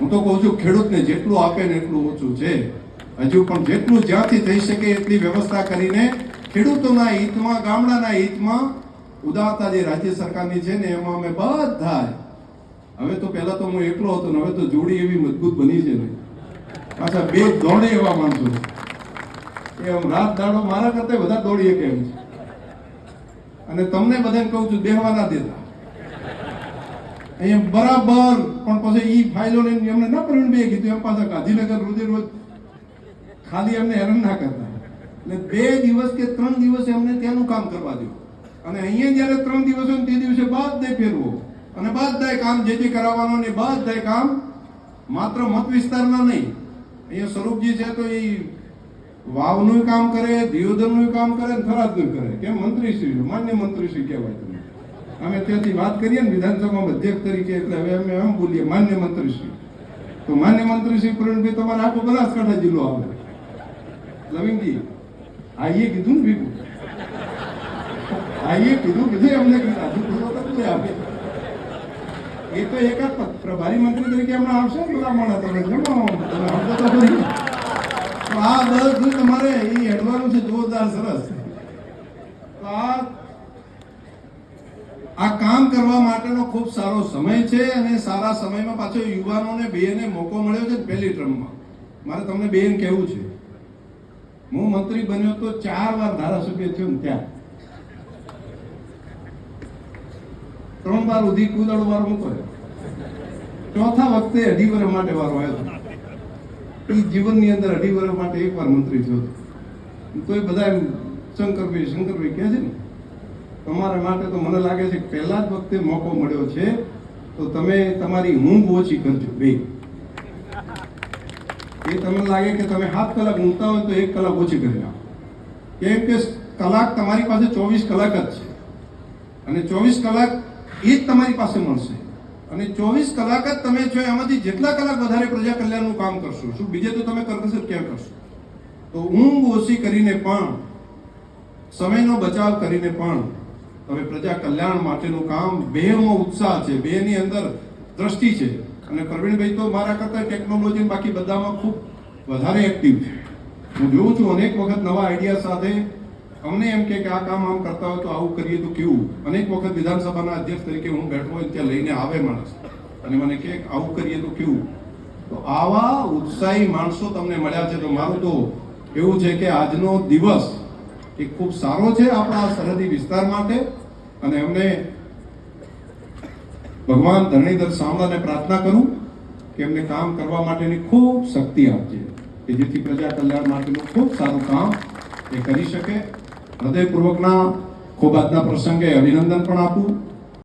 હું તો કહું છું, ખેડૂતને જેટલું આપે ને એટલું ઓછું છે. હજુ પણ જેટલું જ્યાંથી થઈ શકે એટલી વ્યવસ્થા કરીને ખેડૂતોના હિતમાં, ગામડાના હિતમાં ઉદારતા જે રાજ્ય સરકારની છે ને, એમાં અમે બધા હવે તો પહેલા તો હું એકલો હતો ને, હવે તો જોડી એવી મજબૂત બની છે ને. પાછા બે દોડે એવા માણસો એ આમ રાત દાડો મારા કરતા વધારે દોડીએ કેમ છે? અને તમને બધાને કહું છું દેહવા ના દેતા. અહીંયા બરાબર. પણ પછી ઈ ફાઇલો લઈને એમને ના પરિણ બે કીધું. એમ પાછા ગાંધીનગર રોજે રોજ ખાલી એમને હેરાન ના કરતા. એટલે બે દિવસ કે ત્રણ દિવસ એમને ત્યાંનું કામ કરવા દો. અને અહીંયા જ્યારે ત્રણ દિવસ હોય તે દિવસે બધે ફેરવો. અને બધાય કામ જે જે કરાવવાનું ને બધાય કામ માત્ર મત વિસ્તારના નહીં. અહીંયા સ્વરૂપજી છે તો એ વાવનું કામ કરે, દિયોદરનું કામ કરે ને થરાદનું કરે. કેમ? મંત્રીશ્રી માન્ય મંત્રીશ્રી કહેવાય તમે અમે ત્યાંથી વાત કરીએ ને વિધાનસભામાં અધ્યક્ષ તરીકે, એટલે હવે અમે એમ બોલીએ, માન્ય મંત્રીશ્રી. તો માન્ય મંત્રીશ્રી પ્રવીણભાઈ તમારે આખો બનાસકાંઠા જિલ્લો આવે. લવિંગજી, આઈએ કીધું ને ભીગું આઈએ કીધું કીધું એમને કીધું. આપે. એ તો એકાદ પ્રભારી મંત્રી તરીકે હમણાં આવશે ને બધા મળે તમે જમો તમે તો આ બધું તમારે એ હેડવાનું છે. જોરદાર સરસ. તો આ આ કામ કરવા માટેનો ખૂબ સારો સમય છે અને સારા સમયમાં પાછો યુવાનોને બેને મોકો મળ્યો છે પહેલી ટ્રમમાં. મારે તમને બેન કહેવું છે. હું મંત્રી બન્યો તો ચાર વાર ધારાસભ્ય થયો ને ત્યાં. ત્રણ વાર ઉધી કુદળ વાર મૂકો ચોથા વખતે અઢી વર્ષ માટે વારો આવ્યો એ જીવનની અંદર અઢી વર્ષ માટે એક વાર મંત્રી થયો તો એ બધા શંકરભાઈ શંકરભાઈ કહે છે ને તમારા માટે તો મને લાગે છે પહેલા જ વખતે મોકો મળ્યો છે, તો તમે તમારી ઊંઘ ઓછી કરજો બે એ તમને લાગે કે તમે સાત કલાક ઊંઘતા હોય તો એક કલાક ઓછી કરી નાખો. કેમ કે કલાક તમારી પાસે ચોવીસ કલાક જ છે. અને ચોવીસ કલાક એ જ તમારી પાસે મળશે. અને ચોવીસ કલાક જ તમે છો એમાંથી જેટલા કલાક વધારે પ્રજા કલ્યાણનું કામ કરશો. શું બીજે તો તમે કરકસર ક્યાં કરશો? તો ઊંઘ ઓછી કરીને પણ, સમયનો બચાવ કરીને પણ તમે પ્રજા કલ્યાણ માટેનું કામ બેમાં ઉત્સાહ છે. બેની અંદર દ્રષ્ટિ છે. અને પ્રવીણભાઈ તો મારા કરતા ટેકનોલોજી બાકી બધામાં ખૂબ વધારે એક્ટિવ છે. હું જોઉં છું અનેક વખત નવા આઈડિયા સાથે અમને એમ કે આ કામ આમ કરતા હોય તો આવું કરીએ તો કેવું? અનેક વખત વિધાનસભાના અધ્યક્ષ તરીકે હું બેઠો હોય ત્યાં લઈને આવે માણસ. અને મને કે આવું કરીએ તો કેવું? તો આવા ઉત્સાહી માણસો તમને મળ્યા છે. તો મારું તો એવું છે કે આજનો દિવસ એ ખૂબ સારો છે આપણા સરહદી વિસ્તાર માટે અને અમને ભગવાન ધરણીધર સામલાને પ્રાર્થના કરું કે એમને કામ કરવા માટેની ખૂબ શક્તિ આપજે, કે જેથી પ્રજા કલ્યાણ માટેનું ખૂબ સારું કામ એ કરી શકે. હૃદયપૂર્વકના ખૂબ આજના પ્રસંગે અભિનંદન પણ આપું.